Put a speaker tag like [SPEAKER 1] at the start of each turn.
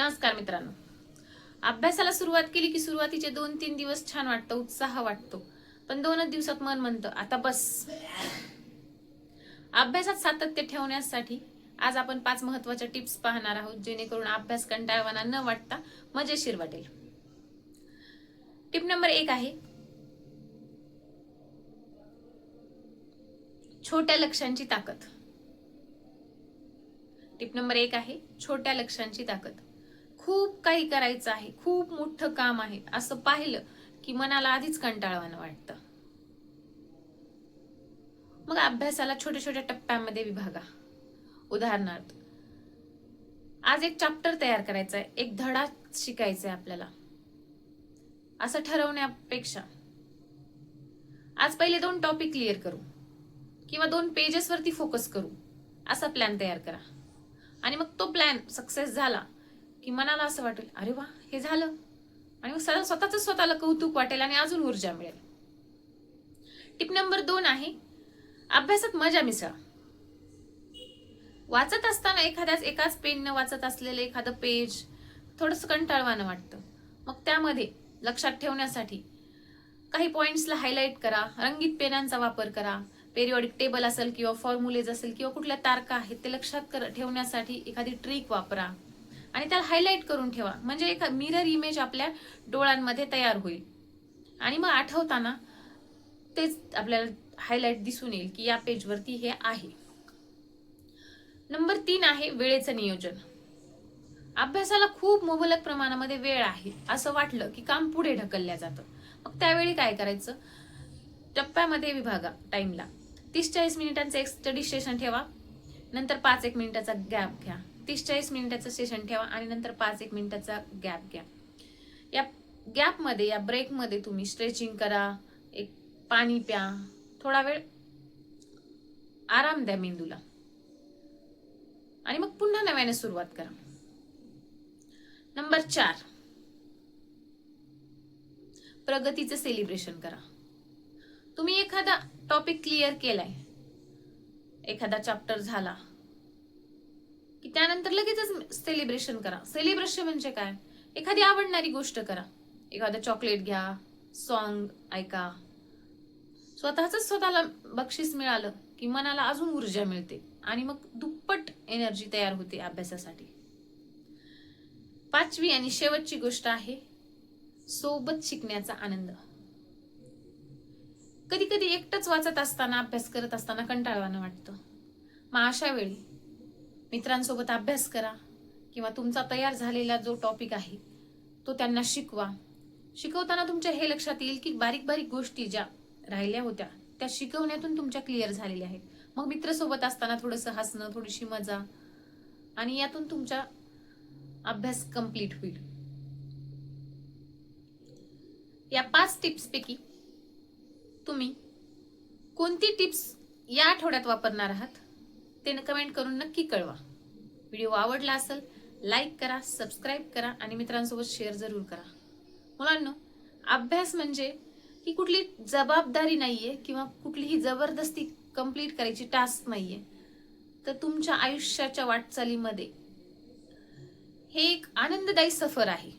[SPEAKER 1] नमस्कार मित्रांनो. अभ्यासाला सुरुवात केली की सुरुवातीचे दोन तीन दिवस छान वाटतं उत्साह वाटतो. पण दोनच दिवसात मन म्हणतं आता बस. अभ्यासात सातत्य ठेवण्यासाठी आज आपण पाच महत्त्वाच्या टिप्स पाहणार आहोत जेणेकरून अभ्यास कंटाळवाना न वाटता मजेशीर वाटेल. टिप नंबर एक आहे छोट्या लक्ष्यांची ताकद. टिप नंबर एक आहे छोट्या लक्ष्यांची ताकद. खूप काही करायचं आहे खूप मोठं काम आहे असं पाहिलं की मनाला आधीच कंटाळवानं वाटतं. मग अभ्यासाला छोट्या छोट्या टप्प्यांमध्ये विभागा. उदाहरणार्थ आज एक चॅप्टर तयार करायचा आहे एक धडा शिकायचा आहे आपल्याला. असं ठरवण्यापेक्षा आज पहिले दोन टॉपिक क्लिअर करू किंवा दोन पेजेसवरती फोकस करू असा प्लॅन तयार करा. आणि मग तो प्लॅन सक्सेस झाला की मनाला असं वाटेल अरे वा हे झालं. आणि मग सदा स्वतःच स्वतःला कौतुक वाटेल आणि अजून ऊर्जा मिळेल. टिप नंबर दोन आहे अभ्यासात मजा मिसळा. वाचत असताना एखाद्याच एकाच पेननं वाचत असलेलं एखादं पेज थोडंसं कंटाळवानं वाटतं. मग त्यामध्ये लक्षात ठेवण्यासाठी काही पॉईंट्सला हायलाईट करा रंगीत पेनांचा वापर करा पेरियॉडिक टेबल असेल किंवा फॉर्म्युलेज असेल किंवा कुठल्या तारखा आहेत ते लक्षात कर- ठेवण्यासाठी एखादी ट्रिक वापरा. आणि त्याला हायलाईट करून ठेवा. म्हणजे एक मिरर इमेज आपल्या डोळ्यांमध्ये तयार होईल. आणि मग आठवताना तेच आपल्याला हायलाईट दिसून येईल की या पेजवरती हे आहे. नंबर तीन आहे वेळेचं नियोजन. अभ्यासाला खूप मुबलक प्रमाणामध्ये वेळ आहे. असं वाटलं की काम पुढे ढकलल्या जातं. मग त्यावेळी काय करायचं? टप्प्यामध्ये विभागा टाईमला तीस चाळीस मिनिटांचं एक स्टडी सेशन ठेवा. नंतर पाच एक मिनिटाचा गॅप घ्या. तीस चाळीस मिनिटाचं सेशन ठेवा आणि नंतर पाच एक मिनिटाचा गॅप घ्या. या गॅपमध्ये या ब्रेकमध्ये तुम्ही स्ट्रेचिंग करा एक पाणी प्या. थोडा वेळ आराम द्या मेंदूला. आणि मग पुन्हा नव्याने सुरुवात करा. नंबर चार. प्रगतीचं सेलिब्रेशन करा. तुम्ही एखादा टॉपिक क्लिअर केलाय. एखादा चॅप्टर झाला. की त्यानंतर लगेचच सेलिब्रेशन करा. सेलिब्रेशन म्हणजे काय? एखादी आवडणारी गोष्ट करा. एखादं चॉकलेट घ्या सॉन्ग ऐका. स्वतःच स्वतःला बक्षीस मिळालं की मनाला अजून ऊर्जा मिळते आणि मग दुप्पट एनर्जी तयार होते अभ्यासासाठी. पाचवी आणि शेवटची गोष्ट आहे सोबत शिकण्याचा आनंद. कधी कधी एकटंच वाचत असताना अभ्यास करत असताना कंटाळवानं वाटतं. मग अशा वेळी मित्रांसोबत अभ्यास करा किंवा तुमचा तयार झालेला जो टॉपिक आहे तो त्यांना शिकवा. शिकवताना तुमच्या हे लक्षात येईल की बारीक बारीक गोष्टी ज्या राहिल्या होत्या त्या शिकवण्यातून तुमच्या क्लिअर झालेल्या आहेत. मग मित्रसोबत असताना थोडंसं हसणं थोडीशी मजा आणि यातून तुमचा अभ्यास कंप्लीट होईल. या पाच टिप्सपैकी तुम्ही कोणती टिप्स या आठवड्यात वापरणार आहात? ते कमेंट करून नक्की कळवा. व्हिडिओ आवडला असेल लाईक करा सबस्क्राईब करा आणि मित्रांसोबत शेअर जरूर करा. मुलांना अभ्यास म्हणजे ही कुठली जबाबदारी नाही आहे किंवा कुठलीही जबरदस्ती कंप्लीट करायची टास्क नाही आहे तर तुमच्या आयुष्याच्या वाटचालीमध्ये हे एक आनंददायी सफर आहे.